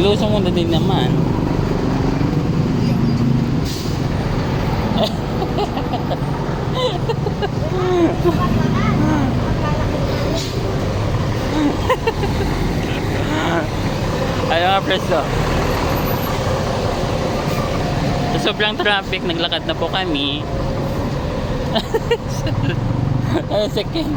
Nilusong mo na din naman. Ayaw nga preso. Sa sobrang traffic, naglakad na po kami. Ay, second.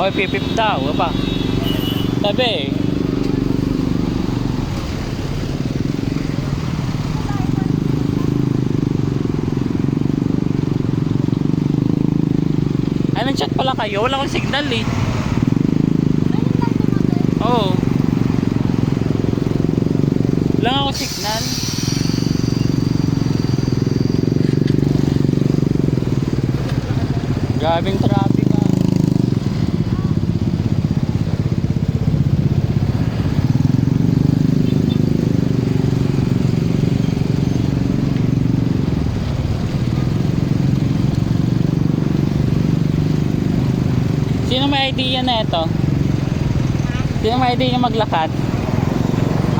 Hoy, pipip daw. Apa? Tabi. Ay, nag-chat pala kayo. Wala akong signal eh. Oo. Wala akong signal. Grabing traffic ah. Sino may idea na ito? Sino may idea yung maglakad?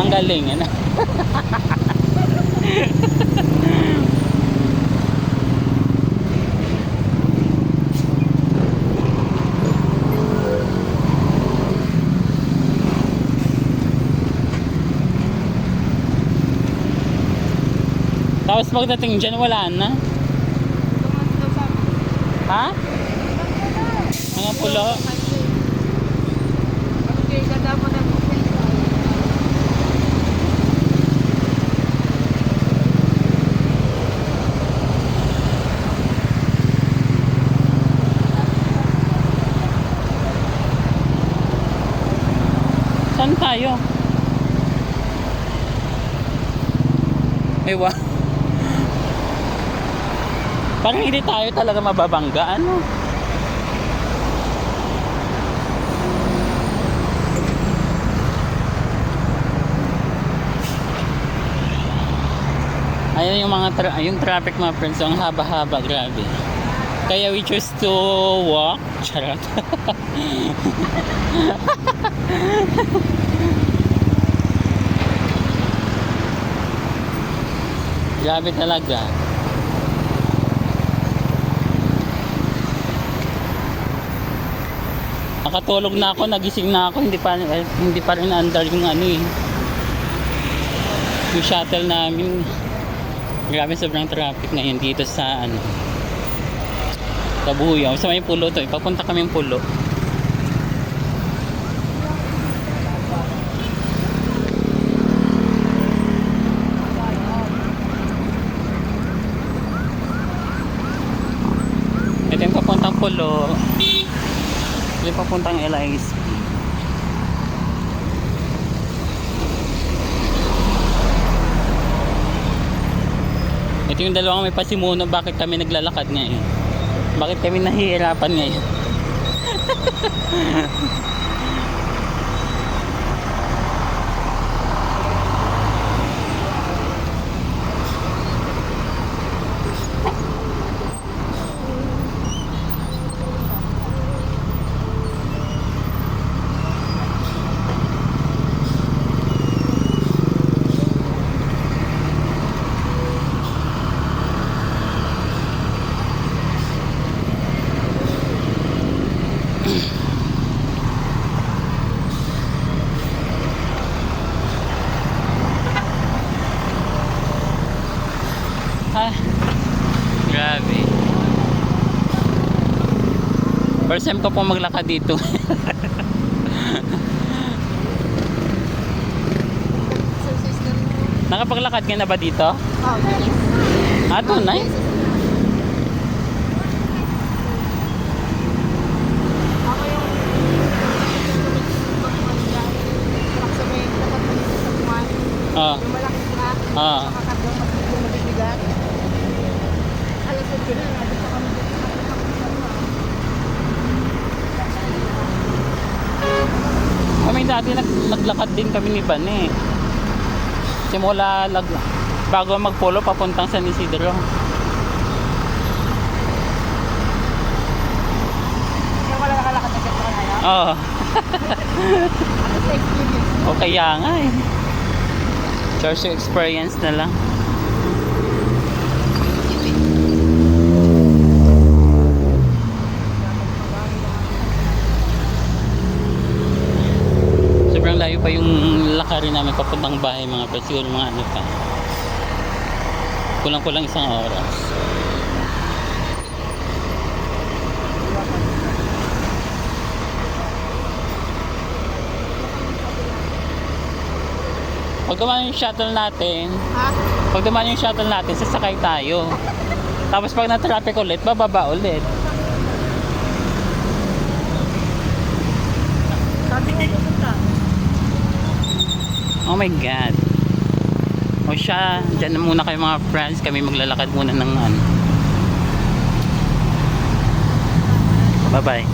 Ang galing, ano? Tapos pagdating dyan, wala na. Ha? Mga pulo? Okay, ganda mo na. Saan tayo? Ewa. Parang hindi tayo talaga mababangga. Ano? Ayan yung mga tra- yung traffic mga friends, ang haba-haba, grabe. Kaya we choose to walk. Charot. Grabe talaga. Nakatulog na ako, nagising na ako, hindi pa hindi pa rin under yung ano eh. Yung shuttle namin. Grabe sobrang traffic na yun dito sa ano. Sa Buyaw. Sa may pulo to. Ipapunta kami yung pulo. Ito yung papuntang pulo. Ito yung papuntang LISP. Ito yung dalawang may pasimuno bakit kami naglalakad ngayon. Bakit kami nahihirapan ngayon. Grabe. First time ko po maglakad dito. Nakapaglakad ka na ba dito? Oh, yes. Ah, tunay? Nice. Ah. Uh. Ah. Uh. Dati nag, naglakad din kami ni Van eh. Simula lag, bago magpolo papuntang San Isidro. Oo. Experience? O kaya nga eh. Church experience na lang. Sobrang layo pa yung lakarin namin papuntang bahay mga pres. Siguro mga ano pa. Kulang-kulang isang oras. Pag dumaan yung shuttle natin, Ha? pag dumaan yung shuttle natin, sasakay tayo. Tapos pag na-traffic ulit, bababa ulit. Sabi ko pupunta. Oh my God. O siya, dyan na muna kayo mga friends. Kami maglalakad muna ng ano. Bye-bye.